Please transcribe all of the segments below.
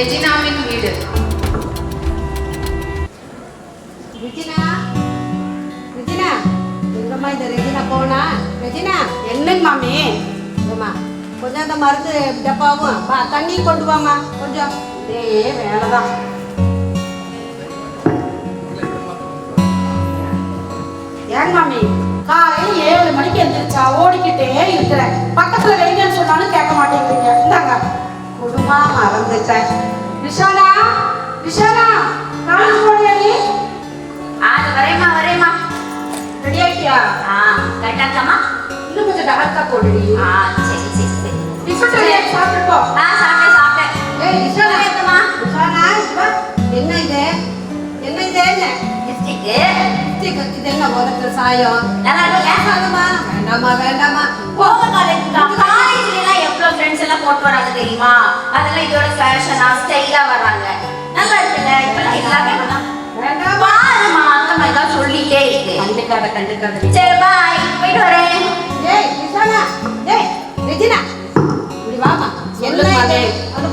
ரெஜினாவின் வீடு. Regina? Regina எங்கம்மா இந்த ரெஜினா போனா? ரெஜினா? என்னங்க மாமி? ஏம்மா கொஞ்சம் அந்த மருந்து டப்பாவும் பா தண்ணி கொண்டு கொஞ்சம். இதே வேலைதான். ஏங்க மாமி காலையில ஏழு மணிக்கு எந்திரிச்சா ஓடிக்கிட்டே இருக்கிறேன். பக்கத்துல வைங்கன்னு சொன்னாலும் கேட்க மாட்டேங்கிறீங்க. இந்தாங்க. குடுமா மறந்துட்டேன். விஷாலா விஷாலா காலேஜ் போறியா நீ? ஆ வரேம்மா வரேம்மா. ரெடி ஆயிட்டியா ஆ கரெக்டாச்சாம்மா இன்னும் கொஞ்சம் டார்க்கா போடுடி ஆ சரி சரி சரி. டிஃபன் ரெடி ஆகி சாப்பிட்டு போ. ஆ சாப்பிட்டேன் சாப்பிட்டேன். ஏய் விசாலா வரேங்கம்மா விசாலா வா. என்ன இது? என்ன இது என்ன? லிப்ஸ்டிக்கு இது என்ன சாயம்? நல்லா வேண்டாமா வேண்டாமா போக காலேஜ். போட்டு வராங்க தெரியுமா? அதெல்லாம் இதோட ஃபேஷனா ஸ்டைலா வர்றாங்க. நல்லா இருக்குல்ல? இப்பெல்லாம் எல்லாமே பாருமா அந்த மாதிரி தான் சொல்லிட்டே இருக்கு. கண்டுக்காத கண்டுக்காத. சரி பாய் போயிட்டு வரேன். ஏய் விசாலா ஏய் ரெஜினா. இப்படி வாமா என்ன இது?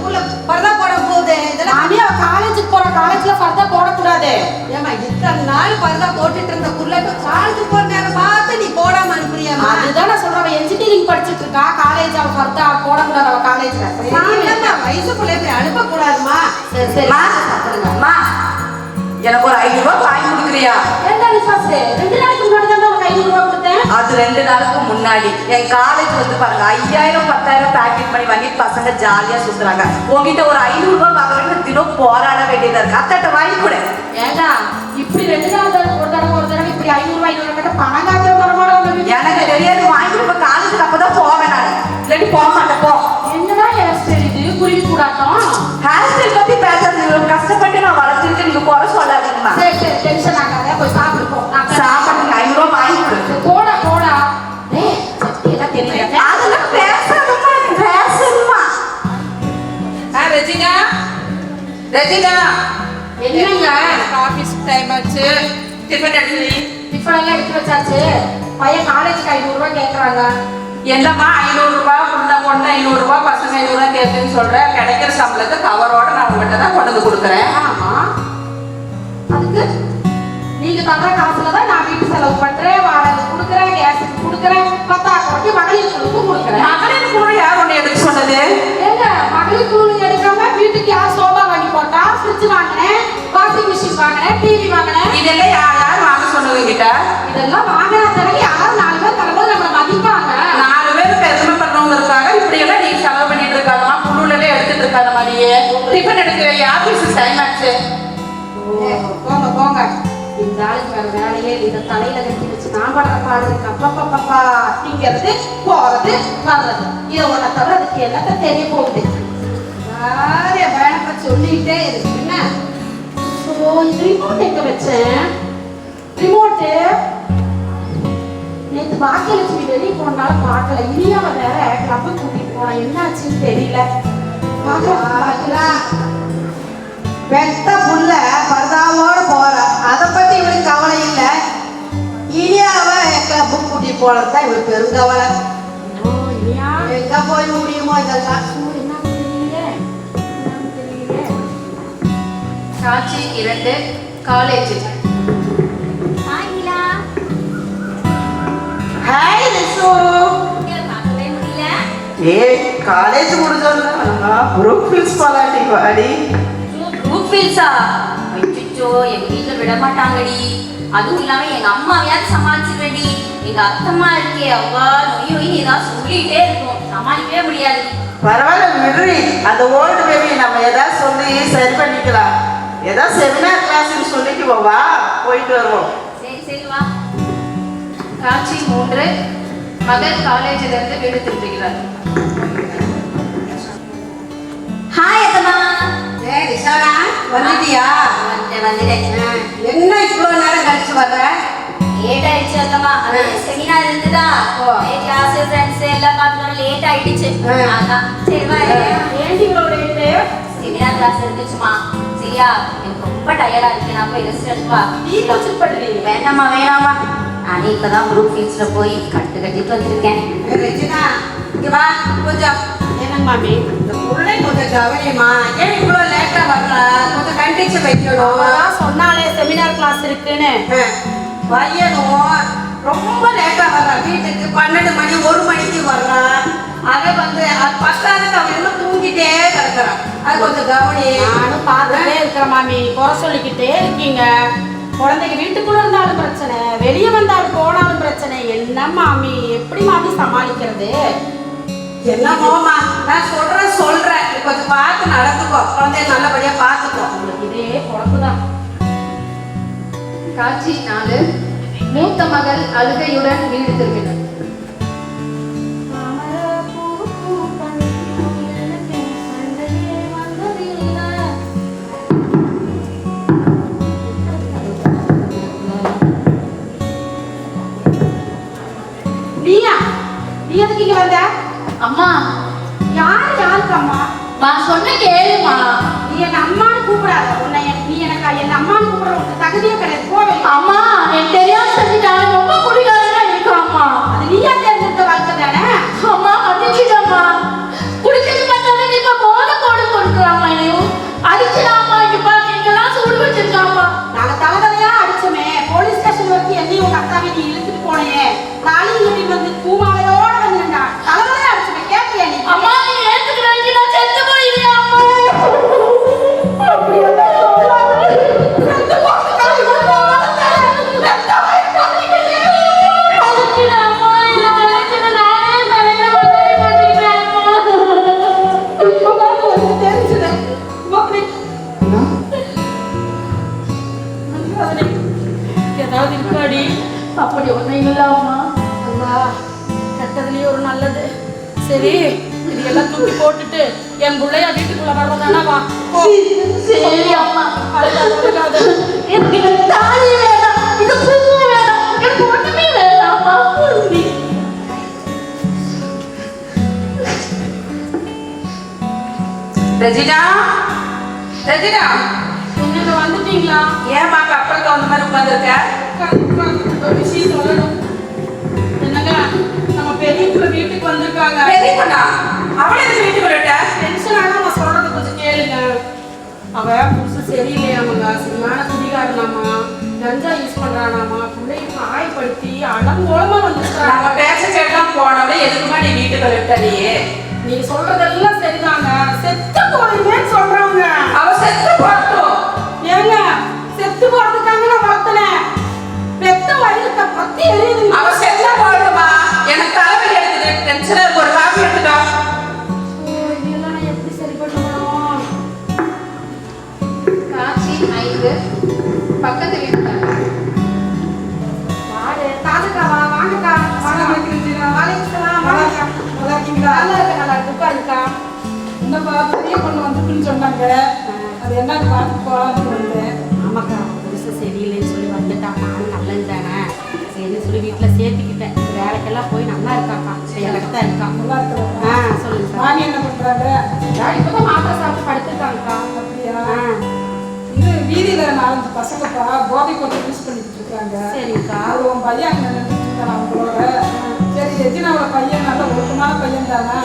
புள்ள பரதா போட போகுது. இதெல்லாம் காலேஜுக்கு போற காலேஜ்ல ஃபர்தா போடக்கூடாது. ஏமா இத்தனை நாள் பரதா போட்டுட்டு இருந்த புள்ள இப்ப காலேஜ் போற நேரம் பார்த்து நீ போடாம அனுப்புறியாமா அதுதான் நான் சொல்றேன். அவ இன்ஜினியரிங் படிச்சிட்டு இருக்கா. காலேஜ் அவ ஃபர்தா வயசுக்குள்ள இப்படி அனுப்ப கூடாதுமா சரி சரி. மா மா. எனக்கு ஒரு ஐநூறு ரூபாய் வாங்கி கொடுக்குறியா? ஏண்டா நிஃபாஸ் ரெண்டு நாளைக்கு முன்னாடி தான் உனக்கு ஐநூறு ரூபாய் கொடுத்தேன். அது ரெண்டு நாளுக்கு முன்னாடி. என் காலேஜ் வந்து பாருங்க ஐயாயிரம் பத்தாயிரம் பேக்கெட் பண்ணி வாங்கி பசங்க ஜாலியா சுத்துறாங்க. உங்ககிட்ட ஒரு ஐநூறு ரூபாய் வாங்குறதுக்கு தினம் போராட வேண்டியதா இருக்கு. அத்தட்ட வாங்கி கொடு. ஏண்டா? இப்படி ரெண்டு நாள் தடவை ஒரு தடவை ஒரு தடவை இப்படி ஐநூறு ரூபாய் ஐநூறு ரூபாய் பணம் காக்கிற மரமாட எனக்கு தெரியாது வாங்கி கொடுப்ப காலேஜுக்கு அப்பதான் போவேன் நான். இல்லாட்டி போக மாட்டேன் போ. ஸ்டைல் இது குருவி கூடாட்டம் ஹேர் ஸ்டைல் பத்தி பேசுறது இவ்வளவு கஷ்டப்பட்டு நான் வளர்த்துருக்கு நீங்க குறை சொல்லாதீங்கம்மா சரி சரி டென்ஷன் ஆகாத போய் சாப்பிடு போ. நான் சாப்பாடுங்க ஐநூறு ரூபாய் வாங்கி கொடு. போடா போடா. எல்லாம் தெரியல அதெல்லாம் பேசாதம்மா பேசணுமா ஆ ரெஜினா. ரெஜினா. என்னங்க? ஆஃபீஸ் டைம் ஆச்சு. டிஃபன் எடுத்து டிஃபன் எல்லாம் எடுத்து வச்சாச்சு. பையன் காலேஜுக்கு ஐநூறு ரூபாய் கேட்கறாங்க என்னம்மா ஐநூறு ரூபாய் பொண்ணு பொண்ணு ஐநூறு ரூபாய் பசங்க ஐநூறு ரூபாய் கேட்குன்னு சொல்றேன் கிடைக்கிற சம்பளத்தை கவரோட நான் உங்ககிட்ட தான் கொண்டு வந்து கொடுக்குறேன். ஆமா. அதுக்கு நீங்க தர்ற காசுல தான் நான் வீட்டு செலவு பண்றேன் வாடகை கொடுக்குறேன் கேஸுக்கு கொடுக்குறேன் பத்தாயிரம் ரூபாய்க்கு மகளிர் குழுக்கு கொடுக்குறேன். மகளிர் குழு யார் ஒன்று எடுக்க சொன்னது? ஏங்க மகளிர் குழு எடுக்காம வீட்டுக்கு யார் சோபா வாங்கி போட்டா ஃப்ரிட்ஜ் வாங்கினேன் வாஷிங் மிஷின் வாங்கினேன் டிவி வாங்கினேன்? இதெல்லாம் யார் யார் வாங்க சொன்னது கிட்ட இதெல்லாம் டிஃபன் எடுக்கிறேன் ஆபீஸ் டைம் ஆச்சு. போங்க போங்க. இந்த ஆளுக்கு வேற வேலையே இல்லை. இதை தலையில கட்டி வச்சு நான் படுற பாடு இருக்கு. அப்பப்பப்பா அப்படிங்கிறது போறது வர்றது. இதை உன்னை தவிர அதுக்கு என்னத்த தெரிய போகுது? யாரைய வேணப்ப சொல்லிட்டே இருக்கு என்ன? ஓ இந்த ரிமோட் எங்க வச்சேன்? ரிமோட்டு நேத்து பாக்கியலட்சுமி வெளியே போனாலும் பார்க்கல. இனியாவை வேற கிளப்பு கூட்டிட்டு போனேன் என்னாச்சுன்னு தெரியல. பெத்த புள்ள பரதாவோட போற. அத பத்தி இவளுக்கு கவலை இல்ல. இனி அவ கிளப்பு கூட்டி போனதுதான் இவளுக்கு பெருங்கவலை ஓ இனியா எங்க போய் முடியுமோ இதெல்லாம். காட்சி இரண்டு காலேஜ் ஹாய் ரிசு ஏய் காலேஜ் முடிஞ்சோன்னா குரூப் பிரின்ஸ்பால் ஆண்டி வாடி குரூப் ஃபீல்ஸா அச்சோ எங்க வீட்ல விட மாட்டாங்கடி அதுவும் இல்லாம எங்க அம்மாவையாவது சமாளிச்சிருவேடி எங்க அத்தம்மா இருக்கே அவ்வா நொய் நொய் ஏதாவது சொல்லிட்டே இருக்கும் சமாளிக்கவே முடியாது. பரவாயில்ல விடுறி. அந்த ஓல்டு பேபி நம்ம ஏதாவது சொல்லி சரி பண்ணிக்கலாம். ஏதாவது செமினார் கிளாஸ்னு சொல்லிட்டு வா போயிட்டு வருவோம். சரி சரி வா. காட்சி மூன்று. மகள் காலேஜிலிருந்து வீடு திரும்புகிறார் ஹாய் அத்தம்மா ஏய் ரிஷானா வந்துட்டியா? வந்துட்டேன் வந்துட்டேன். என்ன இவ்வளவு நேரம் கழிச்சு வர்ற லேட் ஆயிடுச்சு அத்தம்மா அது செமினார் இருந்ததா. கிளாஸ் ஃப்ரெண்ட்ஸ் எல்லாம் பார்த்து லேட் ஆயிடுச்சு. அதான் சரி வா ஏன்டி இவ்வளவு லேட்டு செமினார் கிளாஸ் இருந்துச்சுமா? சரியா? எனக்கு ரொம்ப டயர்டா இருக்கு. நான் போய் ரெஸ்ட் எடுப்பா டீ குடிச்சிட்டு படுறீங்க வேண்டாமா வேணாமா நானே இப்பதான் குரூப் ஃபீஸ்ல போய் கட்டு கட்டிட்டு வந்திருக்கேன். ரெஜினா இங்க வா கொஞ்சம் என்னங்க மாமி? இந்த புள்ளை கொஞ்சம் கவனிமா. ஏன் இவ்வளோ லேட்டா வர்றா? கொஞ்சம் கண்டிச்சு வைக்கணும். சொன்னாலே செமினார் கிளாஸ் இருக்குன்னு. பையனும் ரொம்ப லேட்டா வர்றான் வீட்டுக்கு பன்னெண்டு மணி ஒரு மணிக்கு வர்றான் அதை வந்து அது பத்தாதுக்கு அவன் இன்னும் தூங்கிட்டே கிடக்குறான். அது கொஞ்சம் கவனி. நானும் பார்த்துட்டே இருக்கிறேன் மாமி. குறை சொல்லிக்கிட்டே இருக்கீங்க. குழந்தைங்க வீட்டுக்குள்ள இருந்தாலும் பிரச்சனை வெளியே வந்தாலும் போனாலும் பிரச்சனை. என்ன மாமி? எப்படி மாமி சமாளிக்கிறது? என்னமோமா நான் சொல்றேன் சொல்றேன். கொஞ்சம் பார்த்து நடந்துக்கோ. குழந்தைய நல்லபடியா பார்த்துக்கோ. உங்களுக்கு இதே பொழப்புதான். காட்சி நாலு. மூத்த மகள் அழுகையுடன் வீடு திரும்பினார். அம்மா. யாரு யாருக்கு அம்மா? நான் சொன்ன கேளுமா. நீ என்ன அம்மான்னு கூப்பிடாத. உன்னை என்- நீ எனக்கு என்ன அம்மான்னு கூப்பிடுற உனக்கு தகுதியே கிடையாது. போவே அம்மா எனக்கு தெரியாம செஞ்சுட்டாங்க ரொம்ப குடிகாரனா இருக்காம்மா அது நீயா தேர்ந்தெடுத்த வாழ்க்கை தானே? அம்மா மன்னிச்சிட்டம்மா குடிச்சது பார்த்தாலும் இப்ப போத போட கொடுக்குறாம்மா என்னையும் அடிச்சிடாமா இங்க பாருங்க இங்கெல்லாம் சூடு வச்சிருக்காம்மா நாங்க தலைதலையா அடிச்சோமே. போலீஸ் ஸ்டேஷன் வரைக்கும் என்னையும் உங்க அக்காவை நீ இழுத்துட்டு போனே பிள்ளையா வீட்டுக்குள்ள வர்றதானா வா. சரி அம்மா. எனக்கு தாலி வேணாம் இது பூ வேணாம் எனக்கு ஒண்ணுமே வேணாம்மா நீ ரெஜினா ரெஜினா நீங்க வந்துட்டீங்களா ஏமா கப்பலுக்கு வந்த மாதிரி உட்காந்துருக்க விஷயம் சொல்லணும் என்னங்க நம்ம பெரிய வீட்டுக்கு வந்திருக்காங்க பெரிய பொண்ணா அவளை வீட்டுக்கு விட்ட ஆனா நான் சொல்றத கொஞ்சம் கேளுங்க. அவ புதுசு சரியில்லையாமங்க சரியான குடிகாரனாமா கஞ்சா யூஸ் பண்றானாமா? பிள்ளைய காயப்படுத்தி அடங்கோலமா நம்ம வந்திருக்காங்க பேச்ச கேட்காம போனவளே எதுக்குமா நீ வீட்டுக்கு விட்ட நீ சொல்றதெல்லாம் சரிதாங்க. செத்து போறீங்கன்னு சொல்றாங்க அவ செத்து போட்டோம் ஏங்க செத்து போறதுக்காக நான் வளர்த்தனேன் பெத்த வயிறுக்க பத்தி எரியுதுங்க. அவ செத்து போடுமா என்னப்பா பெரிய பொண்ணு வந்துருக்குன்னு சொன்னாங்க. அது என்ன பார்த்து போகலான்னு வந்தேன். ஆமாக்கா புதுசு சரியில்லைன்னு சொல்லி வந்துட்டான் நானும் நல்லது தானே. சரின்னு சொல்லி வீட்டில் சேர்த்துக்கிட்டேன். வேலைக்கெல்லாம் போய் நல்லா இருக்காக்கா. எனக்கு தான் இருக்கா. நல்லா இருக்கிறாங்க ஆ சொல்லுங்க மாமி என்ன பண்றாங்க? இப்போ தான் சாப்பிட்டு படுத்துருக்காங்கக்கா. அப்படியா? வீதியில நாலஞ்சு பசங்கப்பா போதை கொண்டு யூஸ் பண்ணிட்டு இருக்காங்க. சரிங்கக்கா அது உன் பையன் நின்னுட்டு இருக்கான் அவங்களோட சரி ரெஜினாவோட பையன் நல்ல ஒழுக்கமான பையன் தானே.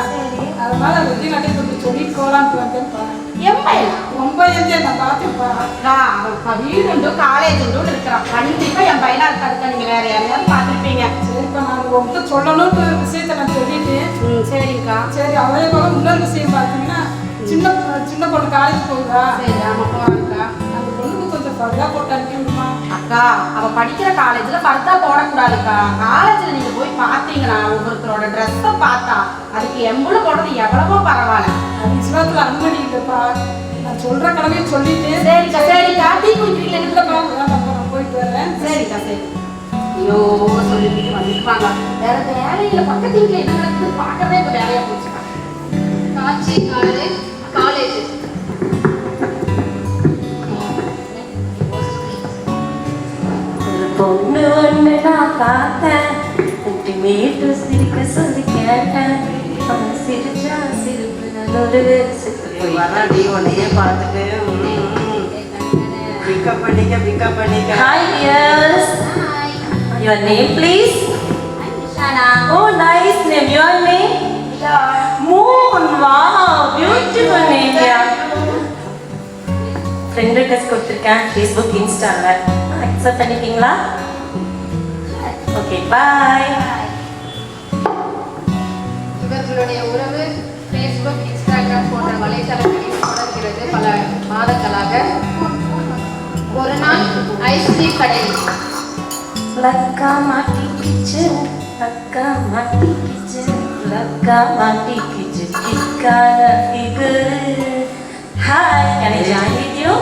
அதனால ரெஜினாட்டே கொஞ்சம் சொல்லிட்டு போகலான்னு வந்தேன்ப்பா எம்ஐ உன் பையன் தான் நான் பார்த்தேன்ப்பா. அக்கா அவன் வீடு உண்டு காலேஜ் உண்டு இருக்கிறான் கண்டிப்பா என் பையனா இருக்காருக்கா நீங்க வேற யாரையாவது பார்த்துருப்பீங்க. சரிப்பா நான் உங்ககிட்ட சொல்லணும்னு விஷயத்த நான் சொல்லிட்டேன். சரிங்கக்கா சரி அதே போல இன்னொரு விஷயம் பார்த்தீங்கன்னா சின்ன சின்ன பொண்ணு காலேஜ் போகுதா? சரி ஆமா போவாங்கக்கா அந்த பொண்ணுக்கு கொஞ்சம் பர்தா போட்டு அனுப்பி விடுமா அக்கா அவ படிக்கிற காலேஜ்ல பர்தா போடக்கூடாதுக்கா. காலேஜ்ல நீங்க போய் பாத்தீங்கன்னா ஒவ்வொருத்தரோட ட்ரெஸ்ஸை பார்த்தா அதுக்கு எம்புல போடுறது எவ்வளவோ பரவாயில்ல. அது இஸ்லாத்துல அனுமதி இல்லைப்பா. நான் சொல்ற கடமையை சொல்லிட்டு சரிக்கா சரிக்கா. டீ குடிக்கிறீங்களா? இல்லைப்பா நான் போயிட்டு வரேன். சரிக்கா சரி. ஐயோ சொல்லிட்டு வந்துருப்பாங்க வேற வேலையில பக்கத்து வீட்டுல என்ன நடக்குது பாக்கறதே இப்ப வேலையா போச்சுக்கா. காலேஜ். ஒரு பொண்ணு ஒண்ணு நான் பார்த்தேன் குட்டி மீட்டு சிரிக்க சொல்லி கேட்டேன் அவன் சிரிச்சா சிரிப்பு நான் ஒரு சிரிப்பு வரடி உன்னையே பார்த்துட்டு பிக்கப் பண்ணிக்க பிக்கப் பண்ணிக்க hi dears your name please Nishana O nice name your name moon வா பியூட்டிஃபுல் நேமியா ஃப்ரெண்ட் ரிக்வெஸ்ட் கொடுத்துருக்கேன் ஃபேஸ்புக் இன்ஸ்டாவில் அக்செப்ட் பண்ணிட்டீங்களா? ஓகே பாய் இவர்களுடைய உறவு ஃபேஸ்புக் இன்ஸ்டாகிராம் போன்ற வலைதளங்களில் தொடர்கிறது பல மாதங்களாக. ஒரு நாள் ஐஸ்கிரீம் கடையில் லக்கா மாட்டிக்கிச்சு லக்கா மாட்டிக்கிச்சு லக்கா மாட்டிக்கிச்சு கிக்கான figure hi can I join with you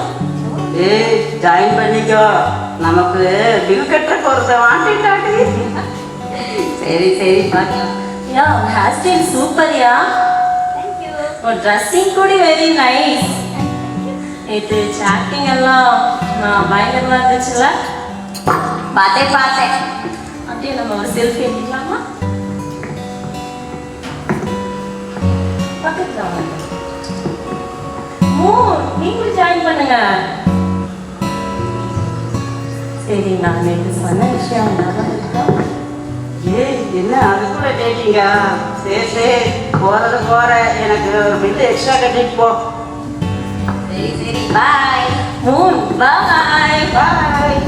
ஏய் ஜாயின் பண்ணிக்கோ. நமக்கு பில் கட்டுறக்கு ஒருத்தன் வாங்கிட்டாட்டி சரி சரி yeah hair style super yeah உன் ட்ரெஸ்ஸிங் கூட வெரி நைஸ் இது சாட்டிங் எல்லாம் நான் பயங்கரமா இருந்துச்சுல்ல பார்த்தேன் பார்த்தேன். அப்படியே நம்ம ஒரு செல்ஃபி எடுத்துக்கலாமா பக்கத்துல. ஓ நீங்களும் ஜாயின் பண்ணுங்க. சரி நான் நேற்று சொன்ன விஷயம் ஏய் என்ன அதுக்குள்ள டேட்டிங்க சரி சரி போறது போற. எனக்கு ஒரு பில்லு எக்ஸ்ட்ரா கட்டிட்டு போ. சரி சரி பாய் மூன் பாய் பாய்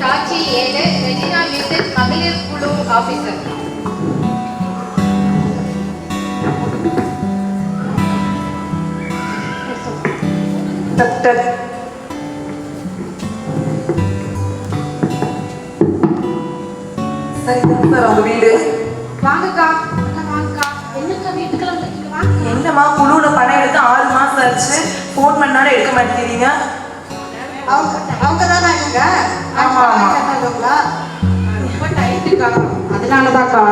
காட்சி ஏழு ரெஜினா விசிட் மகளிர் குழு ஆபீசர் டக் டக் சரி சார் உங்க வீடு. வாங்கக்கா என்னம்மா குழுவுல பணம் எடுத்து ஆறு மாசம் ஆச்சு. ஃபோன் பண்ணாலும் எடுக்க மாட்டேங்கிறீங்க. அவங்க அவங்க தானே இவங்க ஆமா, ஆமா. கேட்டாங்களா ரொம்ப டைட்டுக்கா அதனாலதான்க்கா.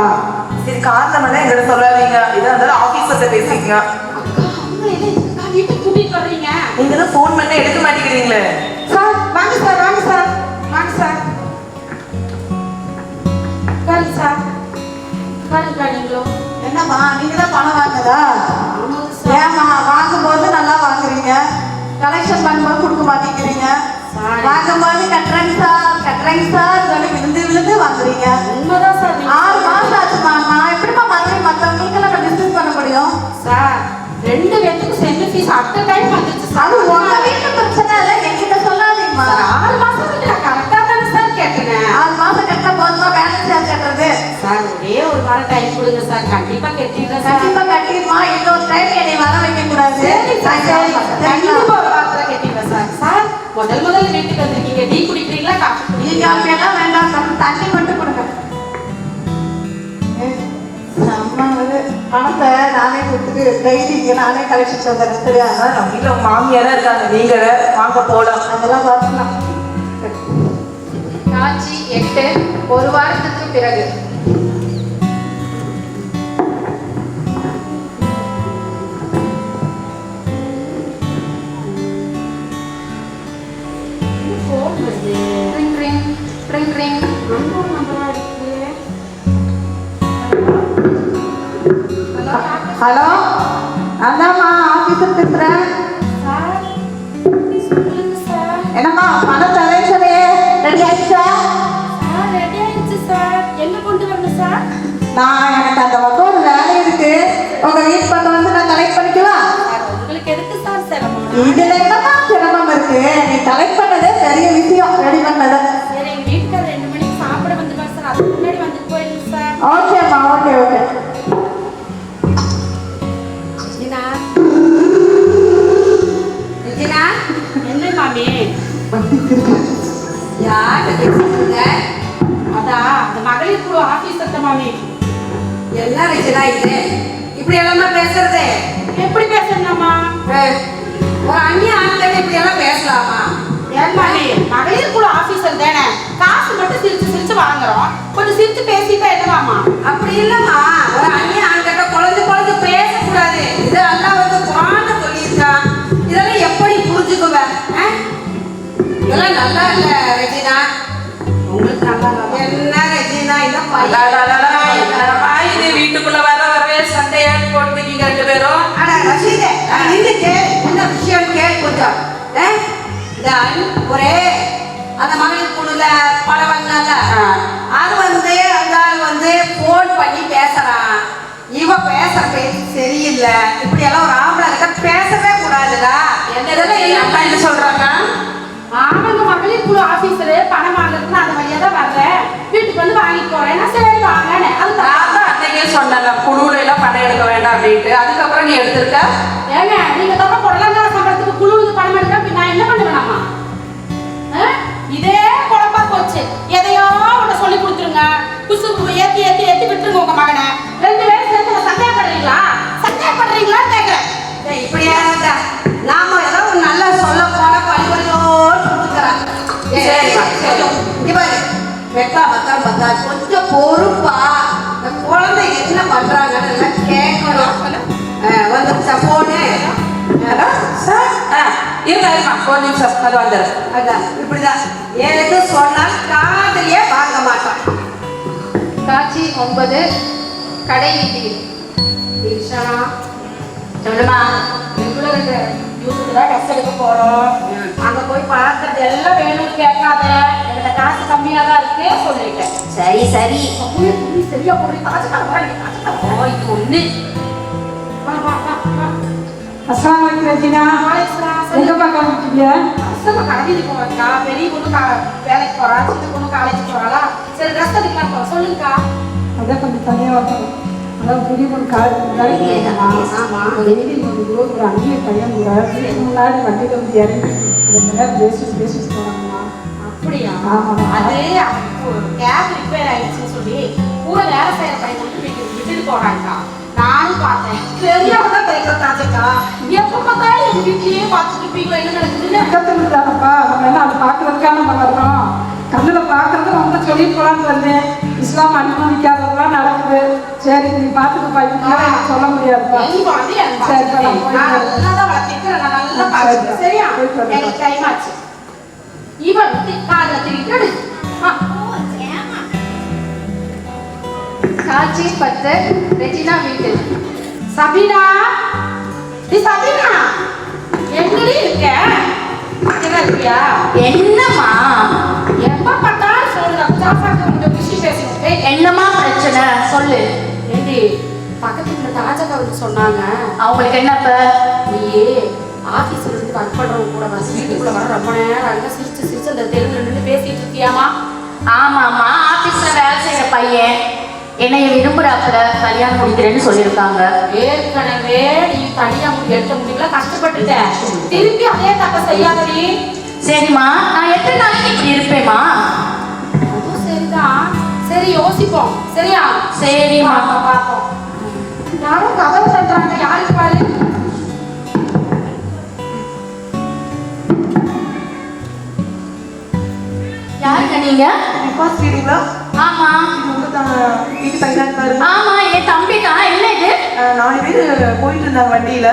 சரி காரணம் எங்கிட்ட சொல்லாதீங்க. இதாக இருந்தாலும் ஆஃபீஸர்கிட்ட பேசிக்கங்க. வீட்டுக்கு கூட்டிட்டு வர்றீங்க? நீங்க தான் ஃபோன் பண்ண எடுக்க மாட்டேங்கிறீங்களே. டைம் வந்துச்சு சார். அது உங்க வீட்டு பிரச்சனை இல்லை என்கிட்ட சொல்லாதீங்கம்மா. சார், ஆறு மாசம் நான் கரெக்டா தானே சார் கேட்டேன். ஆறு மாசம் கட்டினா போதுமா பேலன்ஸ் யார் கட்டுறது? சார் ஒரே ஒரு வாரம் டைம் கொடுங்க சார். கண்டிப்பா கட்டிடுறேன் சார். கண்டிப்பா கட்டிடுமா இன்னொரு டைம் என்னை வர வைக்க கூடாது. சரி சார் சரி சரிங்களா? கண்டிப்பா ஒரு வாரத்துல கட்டிடுறேன் சார். சார் முதல் முதல்ல வீட்டுக்கு வந்திருக்கீங்க. டீ குடிக்கிறீங்களா காஃபி நீங்க குடிக்கிறீங்களா அப்படியெல்லாம் வேண்டாம் கொஞ்சம் தண்ணி மட்டும் கொடுங்க. பணத்தை நானே கொடுத்துட்டு டெய்லி நானே கலெக்ஷன் வந்துடுறேன் சரியா? நம்ம வீட்டில் உங்க மாமியாரா இருக்காங்க நீங்க வாங்க போலாம். அதெல்லாம் பார்த்துக்கலாம் காட்சி எட்டு ஒரு வாரத்துக்கு பிறகு. ஹலோ அதாம்மா ஆஃபீஸர் பேசுகிறேன் என்னம்மா பணம் தரேன்னு சொல்லியே ரெடி ஆயிடுச்சா? ரெடி ஆயிடுச்சு சார் என்ன கொண்டு வரணும் சார் நான் எனக்கு அந்த பக்கம் ஒரு வேலை இருக்கு. உங்க வீட்டு பக்கம் வந்து நான் கலெக்ட் பண்ணிக்கவா? உங்களுக்கு எதுக்கு சார் சிரமம்? இதுல என்னமா சிரமம் இருக்கு? நீ கலெக்ட் பண்ணதே பெரிய விஷயம். ரெடி பண்ணது. மாமி யார்கிட்ட அதான் அந்த மகளிர் குழு ஆபீசர் மாமி. என்ன ரிஜினா இது? இப்படி எல்லாம் பேசுறது? எப்படி பேசணும்மா ஏய், ஒரு அந்நிய இப்படி எல்லாம் பேசலாமா? ஏன் மாமி மகளிர் குழு ஆபீசர் தானே. காசு மட்டும் சிரிச்சு சிரிச்சு வாங்குறோம். கொஞ்சம் சிரிச்சு பேசிட்டா என்னவாமா அப்படி இல்லம்மா. ஒரு அந்நிய ஆண்கிட்ட குழந்தை குழந்தை பேசக்கூடாது. இதெல்லாம் வந்து நல்லா இல்ல ரெஜினா. உங்களுக்கு நல்லா. என்ன ரெஜினா என்னடா இது வீட்டுக்குள்ள வர வரவே சண்டையாடி போட்டுருக்கீங்க ரெண்டு பேரும். அட ரசீதே நின்று கேள். என்ன விஷயம் கேள் கொஞ்சம். ஒரே அந்த மகளிர் குழுல படம் வந்தால அது வந்து பண்ணி பேசுறான். இவ பேசுற பேச்சு சரியில்லை. இப்படி எல்லாம் ஒரு ஆம்பளை இருக்க பேசவே கூடாதுடா. என்ன சொல்றாங்க? குழு ஆபீசரு பணம் வாங்குறதுக்கு அந்த வழியா தான் வர்றேன். வீட்டுக்கு வந்து வாங்கிட்டு போறேன். நான் சரி வாங்கன்னு அது நான் தான் அன்னைக்கே சொன்னேன்ல குழுவுல எல்லாம் பணம் எடுக்க வேண்டாம் அப்படின்ட்டு. அதுக்கப்புறம் நீ எடுத்திருக்க? ஏங்க நீங்க தவிர ஒரு நிமிஷம் அது இப்படிதான். எது சொன்னா காதலியே வாங்க மாட்டான். காட்சி ஒன்பது கடை வீட்டில். சொல்லுமா? ரெகுலர் தான் டெஸ்ட் எடுக்க போறோம். அங்க போய் பார்க்கறது எல்லாம் வேணும்னு கேட்காத. என்கிட்ட காசு கம்மியா தான் இருக்கு சொல்லிட்டேன். சரி சரி. சரியா போடுறீ காசு ஓ இது வா அஸ்லாம் ரஜினா எங்க பார்க்க ஆரம்பிச்சீங்க அசமா கடைக்கு பெரிய பொண்ணு வேலைக்கு போறா சின்ன பொண்ணு காலேஜ் போறாளா? சரி ட்ரெஸ் எடுக்கலாம் போறோம் சொல்லுங்கக்கா. அதான் கொஞ்சம் தனியாக வரணும். அதான் பெரிய பொண்ணு காலேஜ் ஒரு அங்கேயே பையன் கூட. முன்னாடி வண்டியில் வந்து இறங்கி ரொம்ப நேரம் பேசி பேசி போனாங்கம்மா அப்படியா. அது கேப் ரிப்பேர் ஆயிடுச்சுன்னு சொல்லி கூட வேலை செய்யற பையன் விட்டுட்டு போறாங்கக்கா நானும் பார்த்தேன் தெரியாம தான் தைக்கிறதாச்சக்கா எப்ப பார்த்தாலும் எங்க வீட்லயே பார்த்துட்டு இருப்பீங்களா என்ன நடக்குதுன்னு? நம்ம என்ன அதை பார்க்கறதுக்காக நம்ம வர்றோம். கண்ணில் பார்க்கறது ரொம்ப சொல்லிட்டு போலான்னு வந்தேன். இஸ்லாம் அனுமதிக்காததெல்லாம் நடக்குது. சரி நீ பார்த்துட்டு பாய்க்கு சொல்ல முடியாதுப்பா. எனக்கு சரி, நான். நான் நல்லா தான் வளர்த்திருக்கிறேன், நான் நல்லா பார்த்துக்கிறேன். சரியா. எனக்கு டைம் ஆச்சு. இவன் வந்து காதுல காட்சி பத்து ரெஜினா வீட்டில் சபீனா? நீ சபீனா எங்கடி இருக்க? இருக்கியா? என்னம்மா? எப்ப பார்த்தாலும் சொல்லுங்க சாப்பாட்டு கொஞ்சம் விஷயம் பேசிட்டு என்னம்மா பிரச்சனை? சொல்லு. ஏண்டி பக்கத்து வீட்டுல தாஜகா வந்து சொன்னாங்க. அவங்களுக்கு என்னப்ப நீ ஆபீஸ்ல இருந்து ஒர்க் பண்றவங்க கூட வர வீட்டுக்குள்ள வர ரொம்ப நேரம் அங்க சிரிச்சு சிரிச்சு அந்த தெருவில் நின்று பேசிட்டு இருக்கியாமா ஆமாம்மா ஆபீஸ்ல வேலை செய்யற பையன். என்னைய விரும்புறாப்புல கல்யாணம் முடிக்கிறேன்னு சொல்லியிருக்காங்க. ஏற்கனவே நீ தனியா எடுத்த முடியல கஷ்டப்பட்டுட்ட. திருப்பி அதே தப்ப செய்யாதடி சரிம்மா நான் எத்தனை நாளைக்கு இப்படி இருப்பேம்மா? அதுவும் சரிதான். சரி யோசிப்போம். சரியா? சரிம்மா. பார்ப்போம் யாரும் கதவு தட்டுறாங்க. யாருக்கு பாரு? யாருங்க நீங்க? ஆமா. வீட்டு பையன் பாருங்க ஆமா என் தம்பி தான் என்ன இது? நாலு பேர் போயிட்டு இருந்தாங்க வண்டியில.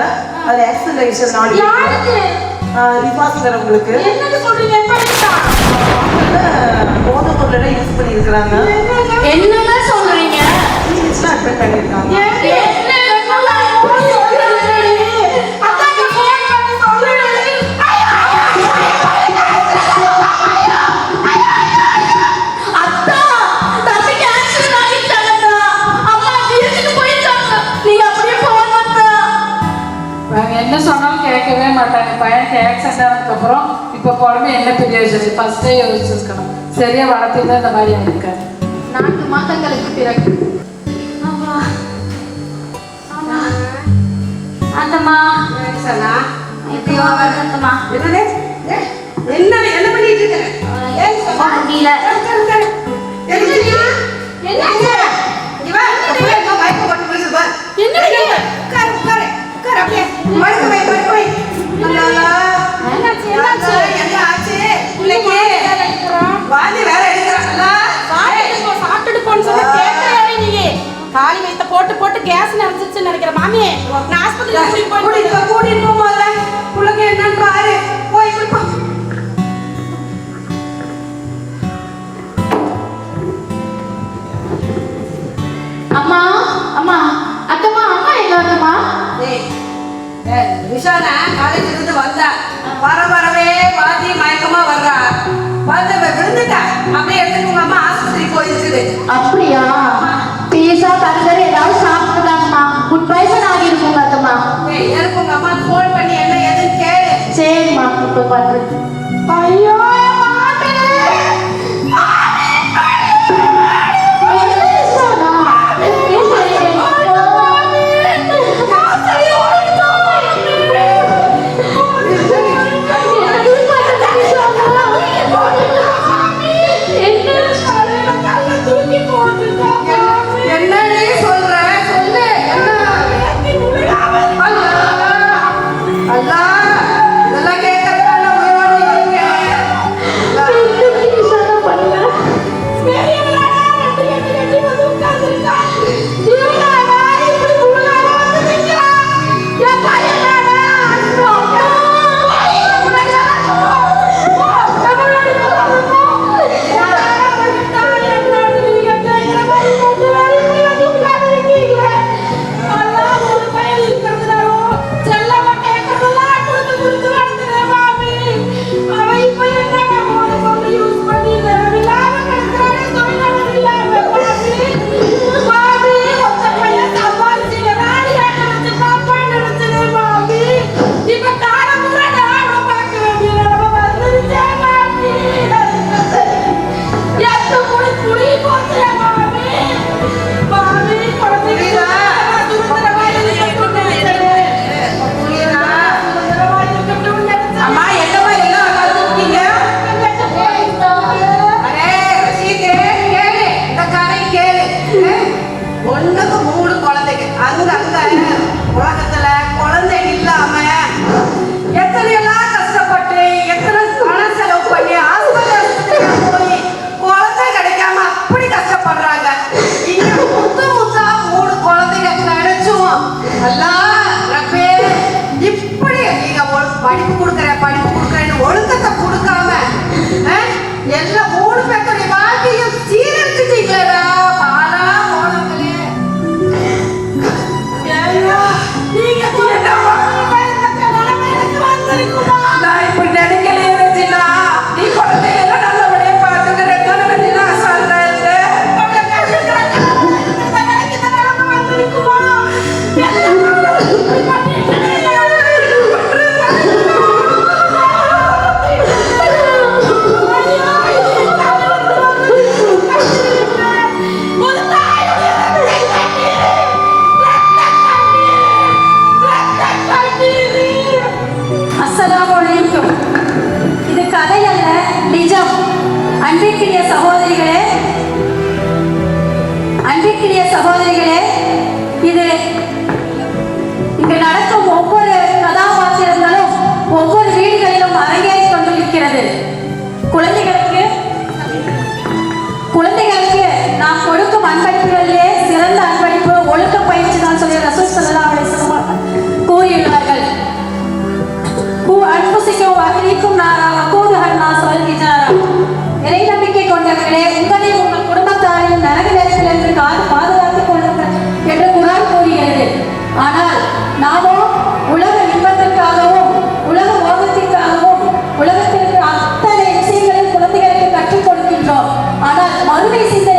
அது ஆக்சிடென்ட் ஆயிடுச்சு நாலு உங்களுக்கு. என்னது சொல்றீங்க? போதை பொருளெல்லாம் யூஸ் பண்ணியிருக்கிறாங்க. என்னங்க சொல்றீங்க? சீரியஸ்லாம் அட்மிட் பண்ணியிருக்காங்க. என்ன சொன்னாலும் கேட்கவே மாட்டாங்க. பையனுக்கு ஆக்சிடென்ட் ஆனதுக்கப்புறம் இப்போ குழம்பு என்ன பெரிய விஷயம் ஃபஸ்ட்டே யோசிச்சிருக்கணும் சரியா வளர்த்து தான் இந்த மாதிரி ஆயிருக்காரு நான்கு மாதங்களுக்கு பிறகு. அந்தம்மா. வருதுமா என்னடே ஏய், என்ன என்ன பண்ணிட்டு இருக்க. முடியல? அல்லாலா, என்ன காலி வைத்த போட்டு போட்டு கேஸ் நினைச்சிச்சு நினைக்கிற மாமி நான் ஆஸ்பத்திரி கூட்டிட்டு போ, கூட்டிட்டு போ. விஷாலா காலேஜ்ல இருந்து வந்தா. வர வரவே வாதி மயக்கமா வர்றா. வந்தவ விழுந்துட்டா. அப்படியே எடுத்துக்கோங்க ஆஸ்பத்திரி போயிருக்குது. அப்படியா? பீஸா பர்கர் ஏதாவது சாப்பிட்டுதாங்கம்மா. ஃபுட் பாய்சன் ஆகி இருக்குங்க அதுமா ஃபோன் பண்ணி என்ன எதுன்னு கேளு. சரிம்மா இப்போ பண்றேன் ஐயோ! Allah அஸ்ஸலாம் வலைக்கும் இது கதை அல்ல நிஜம். அன்பிற்குரிய சகோதரிகளே அன்பிற்குரிய சகோதரிகளே இது இங்கு நடக்கும் அறுவை செய்த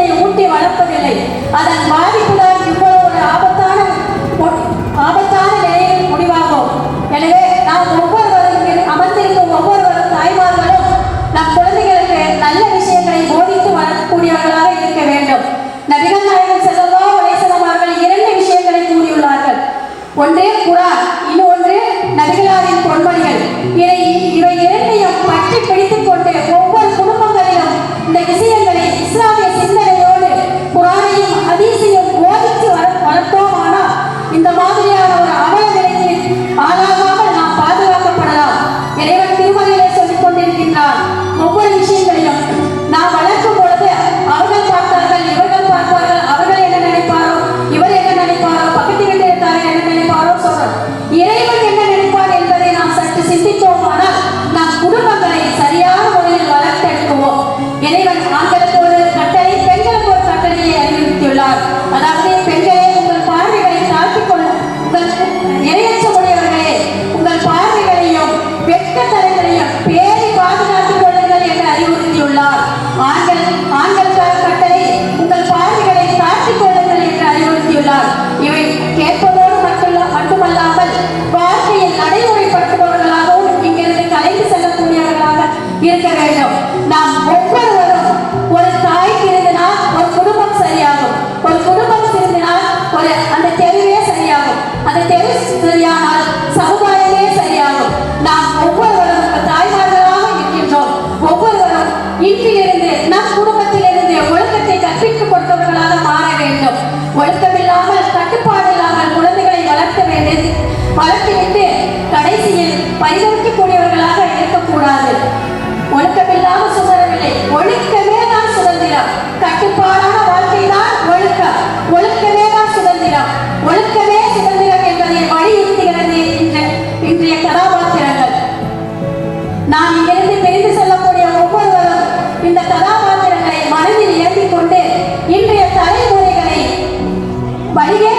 பழத்திலிருந்து கடைசியில் பரிதவிக்கக்கூடியவர்களாக இருக்கக்கூடாது. ஒழுக்கமில்லாத சுதந்திரமில்லை ஒழுக்கமே தான் சுதந்திரம். கட்டுப்பாடான வாழ்க்கை தான் ஒழுக்கம். ஒழுக்கமே தான் சுதந்திரம். ஒழுக்கமே சுதந்திரம் என்பதை வலியுறுத்துகிறது இன்றைய கதாபாத்திரங்கள். நான் இங்கிருந்து பிரிந்து செல்லக்கூடிய ஒவ்வொருவரும் இந்த கதாபாத்திரங்களை மனதில் ஏற்றிக்கொண்டு இன்றைய தலைமுறைகளை வழிகே